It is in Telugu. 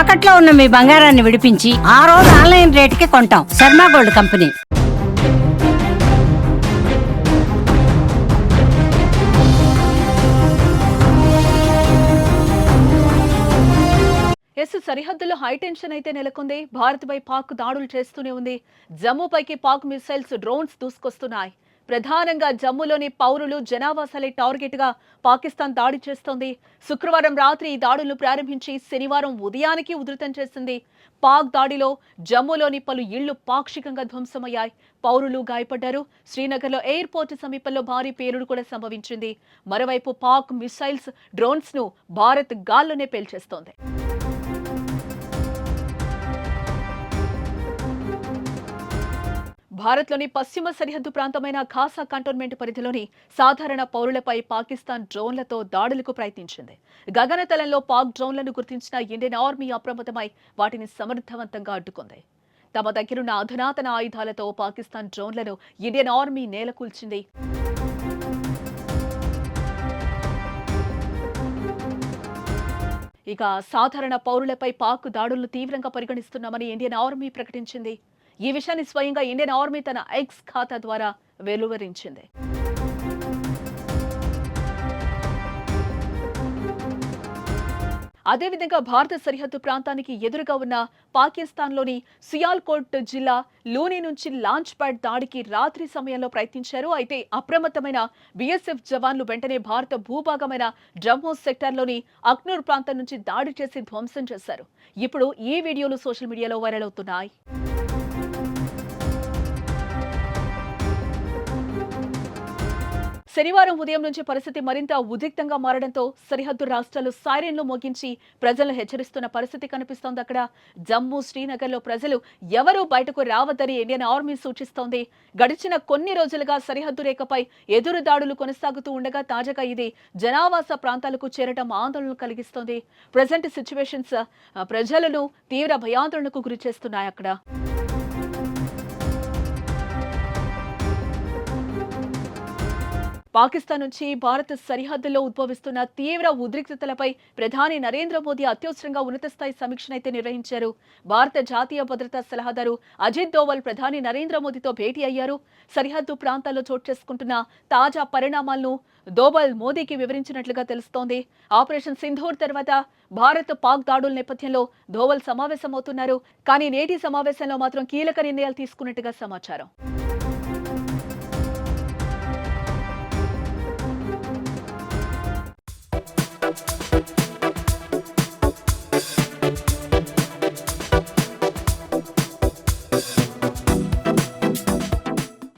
తాకట్లో ఉన్న మీ బంగారాన్ని విడిపించి ఆ రోజు ఆన్లైన్ రేటుకి కొంటాం. Sharma gold company. ఎస్ సరిహద్దులో హై టెన్షన్ అయితే నెలకొంది. భారత్ పై పాక్ దాడులు చేస్తూనే ఉంది. జమ్మూపైకి పాక్ మిసైల్స్ డ్రోన్స్ దూసుకొస్తున్నాయి. ప్రధానంగా జమ్మూలోని పౌరులు జనావాసాలే టార్గెట్గా పాకిస్తాన్ దాడి చేస్తోంది. శుక్రవారం రాత్రి ఈ దాడులను ప్రారంభించి శనివారం ఉదయానికి ఉధృతం చేసింది. పాక్ దాడిలో జమ్మూలోని పలు ఇళ్ళు పాక్షికంగా ధ్వంసమయ్యాయి. పౌరులు గాయపడ్డారు. శ్రీనగర్లో ఎయిర్పోర్ట్ సమీపంలో భారీ పేలుడు కూడా సంభవించింది. మరోవైపు పాక్ మిసైల్స్ డ్రోన్స్ను భారత్ గాల్లోనే పేల్చేస్తోంది. భారత్లోని పశ్చిమ సరిహద్దు ప్రాంతమైన ఖాసా కంటోన్మెంట్ పరిధిలోని సాధారణ పౌరులపై పాకిస్తాన్ డ్రోన్లతో దాడులకు ప్రయత్నించింది. గగనతలంలో పాక్ డ్రోన్లను గుర్తించిన ఇండియన్ ఆర్మీ అప్రమత్తమై వాటిని సమర్థవంతంగా అడ్డుకుంది. తమ దగ్గరున్న అధునాతన ఆయుధాలతో పాకిస్తాన్ డ్రోన్లను ఇండియన్ ఆర్మీ నేలకూల్చింది. ఇక సాధారణ పౌరులపై పాక్ దాడులను తీవ్రంగా పరిగణిస్తున్నామని ఇండియన్ ఆర్మీ ప్రకటించింది. ఈ విషయాన్ని స్వయంగా ఇండియన్ ఆర్మీ తన ఎక్స్ ఖాతా ద్వారా వెలువరించింది. అదేవిధంగా భారత సరిహద్దు ప్రాంతానికి ఎదురుగా ఉన్న పాకిస్తాన్లోని సియాల్కోట్ జిల్లా లూని నుంచి లాంచ్ ప్యాడ్ దాడికి రాత్రి సమయంలో ప్రయత్నించారు. అయితే అప్రమత్తమైన బీఎస్ఎఫ్ జవాన్లు వెంటనే భారత భూభాగమైన జమ్మూ సెక్టార్లోని అక్నూర్ ప్రాంతం నుంచి దాడి చేసి ధ్వంసం చేశారు. ఇప్పుడు ఈ వీడియోలు సోషల్ మీడియాలో వైరల్ అవుతున్నాయి. శనివారం ఉదయం నుంచి పరిస్థితి మరింత ఉద్రిక్తంగా మారడంతో సరిహద్దు రాష్ట్రాలు సైరన్లు మోగించి ప్రజలను హెచ్చరిస్తున్న పరిస్థితి కనిపిస్తోంది అక్కడ. జమ్మూ శ్రీనగర్లో ప్రజలు ఎవరూ బయటకు రావద్దని ఇండియన్ ఆర్మీ సూచిస్తోంది. గడిచిన కొన్ని రోజులుగా సరిహద్దు రేఖపై ఎదురు దాడులు కొనసాగుతూ ఉండగా తాజాగా ఇది జనావాస ప్రాంతాలకు చేరటం ఆందోళన కలిగిస్తోంది. ప్రజెంట్ సిచ్యువేషన్స్ ప్రజలను తీవ్ర భయాందోళనకు గురి చేస్తున్నాయి అక్కడ. పాకిస్తాన్ నుంచి భారత్ సరిహద్దుల్లో ఉద్భవిస్తున్న తీవ్ర ఉద్రిక్తతలపై ప్రధాని నరేంద్ర మోదీ అత్యవసరంగా ఉన్నత స్థాయి సమీక్షనైతే నిర్వహించారు. భారత జాతీయ భద్రతా సలహాదారు అజిత్ దోవల్ ప్రధాని నరేంద్ర మోదీతో భేటీ అయ్యారు. సరిహద్దు ప్రాంతాల్లో చోటు చేసుకుంటున్న తాజా పరిణామాలను దోవల్ మోదీకి వివరించినట్లుగా తెలుస్తోంది. ఆపరేషన్ సింధూర్ తర్వాత భారత్ పాక్ దాడుల నేపథ్యంలో దోవల్ సమావేశమవుతున్నారు. కానీ నేటి సమావేశంలో మాత్రం కీలక నిర్ణయాలు తీసుకున్నట్టుగా సమాచారం.